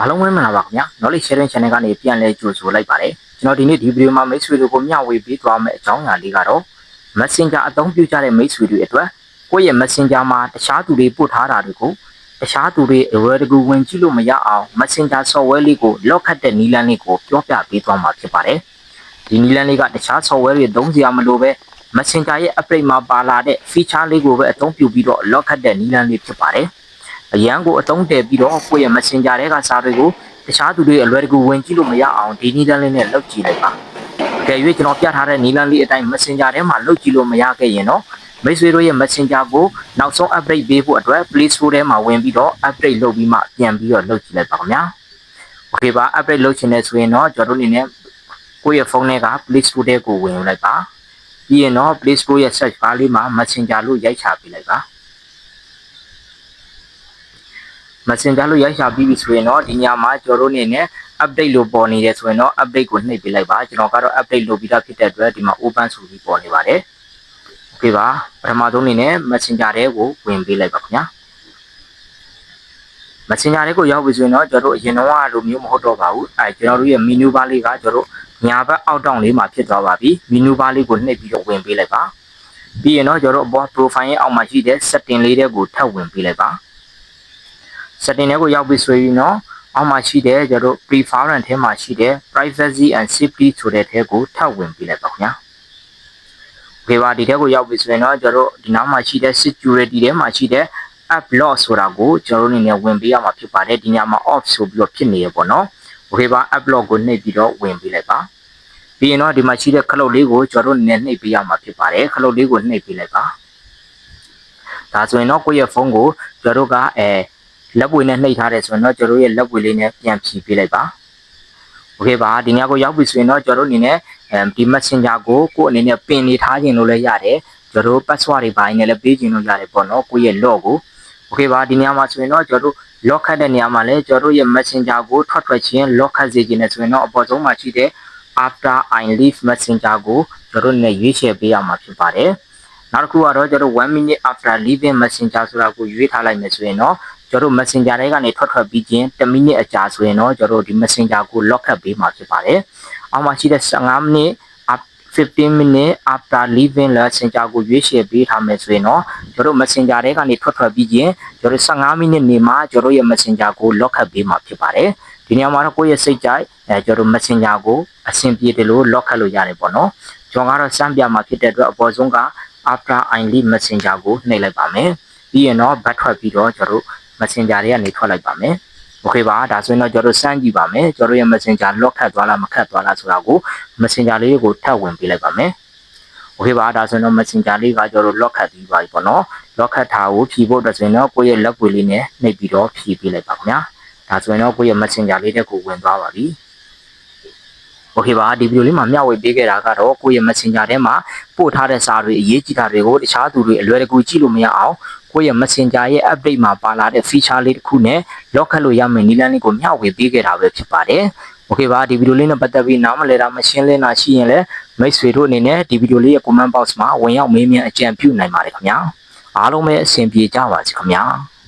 အားလုံးပဲမင်္ဂလာပါခင်ဗျာ Knowledge Sharing Channel ကနေပြန်လဲကြိုဆိုလိုက်ပါတယ်ကျွန်တော်ဒီနေ့ဒီဗီဒီယိုမှာမိတ်ဆွေတို့ကိုမျှဝေပေးသွားမယ့်အကြောင်းအရာလေးကတော့ Messenger အသုံးပြုကြတဲ့မိတ်ဆွေတွေအတွက်ကိုယ့်ရဲ့ Messenger မှာတခြားသူတွေပို့ထားတာတွေကိုတခြားသူတွေအဝယ်တကူဝင်ကြည့်လို့မရအောင် Messenger software လေးကို lock ခတ်တဲ့နည်းလမ်းလေးကိုပြောပြပေးသွားမှာဖြစ်ပါတယ်ဒီနည်းလမ်းလေးကတခြား software တွေသုံးစရာမလိုပဲ Messenger ရဲ့ update မှာပါလာတဲ့ feature လေးကိုပဲအသုံးပြုပြီးတော့ lock ခတ်တဲ့နည်းလမ်းလေးဖြစ်ပါတယ် အရန်ကိုအသုံးတည်ပြီးတော့ကိုယ့်ရဲ့ Messenger တွေကစာတွေကိုတခြားသူတွေအလွယ်တကူဝင်ကြည့်လို့မရအောင်ဒီနည်းလမ်းလေးနဲ့လုပ်ကြည့်လိုက်ပါ။ကြည့်၍ကျွန်တော်ပြထားတဲ့နည်းလမ်းလေးအတိုင်း Messenger ထဲမှာလုပ်ကြည့်လို့မရခဲ့ရင်တော့မိတ်ဆွေတို့ရဲ့ Messenger ကိုနောက်ဆုံး update ပေးဖို့အတွက် Play Store ထဲမှာဝင်ပြီးတော့ update လုပ်ပြီးမှပြန်ပြီးတော့လုပ်ကြည့်လိုက်ပါခင်ဗျာ။ Okay ပါ update လုပ်ချင်တဲ့ဆိုရင်တော့ကျွန်တော်တို့အနေနဲ့ကိုယ့်ရဲ့ဖုန်းထဲက Play Store ထဲကိုဝင်လိုက်ပါ။ပြီးရင်တော့ Play Store ရဲ့ search bar လေးမှာ Messenger လို့ရိုက်ချပေးလိုက်ပါ။ Messenger လို့ရိုက်ရှာပြီးပြီဆိုရင်တော့ဒီညမှာကျွန်တော်တို့အနေနဲ့ update လို့ပေါ်နေတယ်ဆိုရင်တော့ update ကိုနှိပ်ပေးလိုက်ပါကျွန်တော်ကတော့ update လုပ်ပြီးသားဖြစ်တဲ့အတွက်ဒီမှာ open ဆိုပြီးပေါ်နေပါတယ် okay ပါပထမဆုံးအနေနဲ့ Messenger ထဲကိုဝင်ပေးလိုက်ပါခင်ဗျာ Messenger ထဲကိုရောက်ပြီဆိုရင်တော့ကျွန်တော်တို့အရင်တော့လိုမျိုးမဟုတ်တော့ပါဘူးအဲကျွန်တော်တို့ရဲ့ menu bar လေးကကျွန်တော်တို့ညာဘက်အောက်တောင်လေးမှာဖြစ်သွားပါပြီ menu bar လေးကိုနှိပ်ပြီးတော့ဝင်ပေးလိုက်ပါပြီးရင်တော့ကျွန်တော်တို့အပေါ် profile ရဲ့အောက်မှာရှိတဲ့ setting လေးတွေကိုထပ်ဝင်ပေးလိုက်ပါ setting တွေကိုရောက်ပြီဆိုရင်တော့အောက်မှာရှိတဲ့ကျွန်တော်တို့ preference ထဲမှာရှိတဲ့ privacy and safety ဆိုတဲ့ထဲကိုထပ်ဝင်ပေးလိုက်ပါခင်ဗျာ။ဒီပါဒီထဲကိုရောက်ပြီဆိုရင်တော့ကျွန်တော်တို့ဒီနောက်မှာရှိတဲ့ security ထဲမှာရှိတဲ့ app lock ဆိုတာကိုကျွန်တော်တို့အနေနဲ့ဝင်ပေးရမှာဖြစ်ပါတယ်ဒီညမှာ off ဆိုပြီးတော့ဖြစ်နေရပေါ့နော်။ Okay ပါ app lock ကိုနှိပ်ပြီးတော့ဝင်ပေးလိုက်ပါ။ပြီးရင်တော့ဒီမှာရှိတဲ့ခလုတ်လေးကိုကျွန်တော်တို့အနေနဲ့နှိပ်ပေးရမှာဖြစ်ပါတယ်ခလုတ်လေးကိုနှိပ်ပေးလိုက်ပါ။ဒါဆိုရင်တော့ကိုယ့်ရဲ့ဖုန်းကိုကျွန်တော်တို့ကအဲ လက်ပွေနဲ့နှိပ်ထားတယ်ဆိုရင်တော့ကျွန်တော်ရဲ့လက်ပွေလေးနဲ့ပြန်ဖြီးပေးလိုက်ပါโอเคပါဒီညကိုရောက်ပြီဆိုရင်တော့ကျွန်တော်အနေနဲ့အဲဒီ Messenger ကိုကိုယ့်အနေနဲ့ပင်နေထားခြင်းလို့လည်းရတယ်ကျွန်တော် password တွေပိုင်းနဲ့လည်းပေးခြင်းလို့ရတယ်ပေါ့နော်ကိုယ့်ရဲ့ log ကိုโอเคပါဒီညမှာဆိုရင်တော့ကျွန်တော် lock ခတ်တဲ့နေရာမှာလည်းကျွန်တော်ရဲ့ Messenger ကိုထွက်ထွက်ချင်း lock ခတ်စေခြင်းနဲ့ဆိုရင်တော့အပေါ်ဆုံးမှာရှိတဲ့ after i leave messenger ကိုကျွန်တော်နဲ့ရွေးချယ်ပေးရမှာဖြစ်ပါတယ်နောက်တစ်ခုကတော့ကျွန်တော်1 minute after leaving messenger ဆိုတာကိုရွေးထားလိုက်မယ်ဆိုရင်တော့ ကျွန်တော် messenger တွေကနေထွက်ထွက်ပြီးချင်း10မိနစ်အကြာဆိုရင်တော့ကျွန်တော်ဒီ messenger ကို lock ခတ်ပေးမှာဖြစ်ပါတယ်။အောက်မှာရှိတဲ့15မိနစ်15 minute after leaving messenger ကိုရွေးချယ်ပေးထားမယ်ဆိုရင်တော့ကျွန်တော် messenger တွေကနေထွက်ထွက်ပြီးချင်းကျွန်တော်15မိနစ်နေမှကျွန်တော်ရဲ့ messenger ကို lock ခတ်ပေးမှာဖြစ်ပါတယ်။ဒီနေရာမှာတော့ကိုယ့်ရဲ့စိတ်ကြိုက်အဲကျွန်တော် messenger ကိုအဆင်ပြေတယ်လို့ lock ခတ်လို့ရတယ်ပေါ့နော်။ကျွန်တော်ကတော့စမ်းပြမှာဖြစ်တဲ့အတွက်အပေါ်ဆုံးက after i leave messenger ကိုနှိပ်လိုက်ပါမယ်။ပြီးရင်တော့ back ထွက်ပြီးတော့ကျွန်တော် messenger တွေကနေထွက်လိုက်ပါမယ်။ okay ပါဒါဆိုရင်တော့ကျွန်တော်စမ်းကြည့်ပါမယ်ကျွန်တော်ရဲ့ messenger lock ခတ်သွားလားမခတ်သွားလားဆိုတာကို messenger လေးကိုထပ်ဝင်ပေးလိုက်ပါမယ်။ okay ပါဒါဆိုရင်တော့ messenger လေးကကျွန်တော် lock ခတ်ပြီးပါပြီပေါ့နော် lock ခတ်ထားကိုဖြီးဖို့အတွက်ဆိုရင်တော့ကိုယ့်ရဲ့လက်ပွေလေးနဲ့နှိပ်ပြီးတော့ဖြီးပေးလိုက်ပါခင်ဗျာဒါဆိုရင်တော့ကိုယ့်ရဲ့ messenger လေးတက်ကိုဝင်သွားပါပြီ။ okay ပါဒီဗီဒီယိုလေးမှာမျှဝေပေးခဲ့တာကတော့ကိုယ့်ရဲ့ messenger ထဲမှာပို့ထားတဲ့စာတွေအရေးကြီးတာတွေကိုတခြားသူတွေအလွယ်တကူကြည့်လို့မရအောင်ကိုယ့်ရဲ့ Messenger ရဲ့ update မှာပါလာတဲ့ feature လေးတစ်ခုနဲ့ lock ခတ်လို့ရမယ့်နည်းလမ်းလေးကိုမျှဝေပေးခဲ့တာပဲဖြစ်ပါတယ်။ Okay ပါဒီဗီဒီယိုလေးနဲ့ပတ်သက်ပြီးနားမလည်တာမရှင်းလင်းတာရှိရင်လည်းမိတ်ဆွေတို့အနေနဲ့ဒီဗီဒီယိုလေးရဲ့ comment box မှာဝင်ရောက်မေးမြန်းအကြံပြုနိုင်ပါတယ်ခင်ဗျာ။အားလုံးပဲအဆင်ပြေကြပါစေခင်ဗျာ။